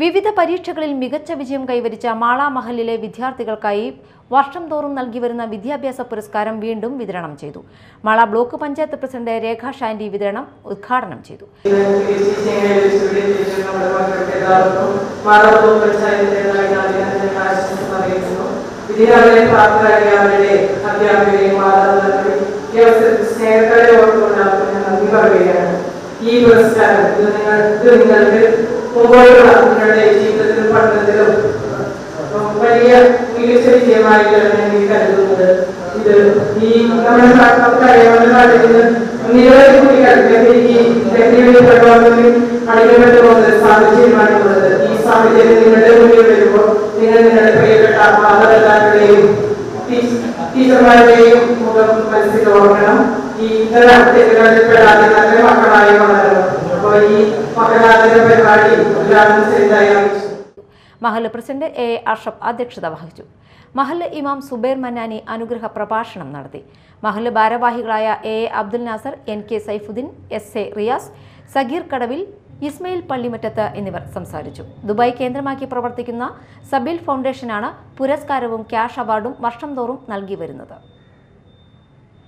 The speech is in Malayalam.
വിവിധ പരീക്ഷകളിൽ മികച്ച വിജയം കൈവരിച്ച മാള മഹലിലെ വിദ്യാർത്ഥികൾക്കായി വർഷം തോറും നൽകി വരുന്ന വിദ്യാഭ്യാസ പുരസ്കാരം വീണ്ടും വിതരണം ചെയ്തു. മാള ബ്ലോക്ക് പഞ്ചായത്ത് പ്രസിഡന്റ് രേഖ ഷാൻഡി വിതരണം ഉദ്ഘാടനം ചെയ്തു. ഈ പുരസ്കാരം നിങ്ങൾക്ക് മുമ്പോട്ടുള്ള നിങ്ങളുടെ ജീവിതത്തിലും പഠനത്തിലും വലിയ മികച്ച വിജയമായി ഈ കരുതുന്നത്. ഇത് ഈ നമ്മുടെ നമുക്കറിയാവുന്ന നാട്ടിൽ നിരവധി കുട്ടികൾ ലഹരി ലഹരിയുടെ പ്രലോഭനത്തിൽ അടിമപ്പെട്ടു പോകുന്ന സാഹചര്യമാണുള്ളത് ഈ സാഹചര്യം നിങ്ങളുടെ മുന്നിൽ വരുമ്പോൾ നിങ്ങൾ നിങ്ങളുടെ പ്രിയപ്പെട്ട മാതാപിതാക്കളെയും ടീച്ചർമാരുടെയും മുഖം മനസ്സിൽ ഓർക്കണം. ഈ ഇത്തരം തെറ്റുകളിൽ പെടാതെ നല്ല മക്കളായി വളരണം. അപ്പോൾ ഈ മഹൽ പ്രസിഡന്റ് എ അഷഫ് അധ്യക്ഷത വഹിച്ചു. മഹൽ ഇമാം സുബൈർ മന്നാനി അനുഗ്രഹ പ്രഭാഷണം നടത്തി. മഹൽ ഭാരവാഹികളായ A Abdul Nasar N K Saifudheen S A Riyas Sageer Kadavil Ismail Pallimattathu എന്നിവർ സംസാരിച്ചു. ദുബായ് കേന്ദ്രമാക്കി പ്രവർത്തിക്കുന്ന സബിൽ ഫൗണ്ടേഷനാണ് പുരസ്കാരവും ക്യാഷ് അവാർഡും വർഷം തോറും നൽകി വരുന്നത്.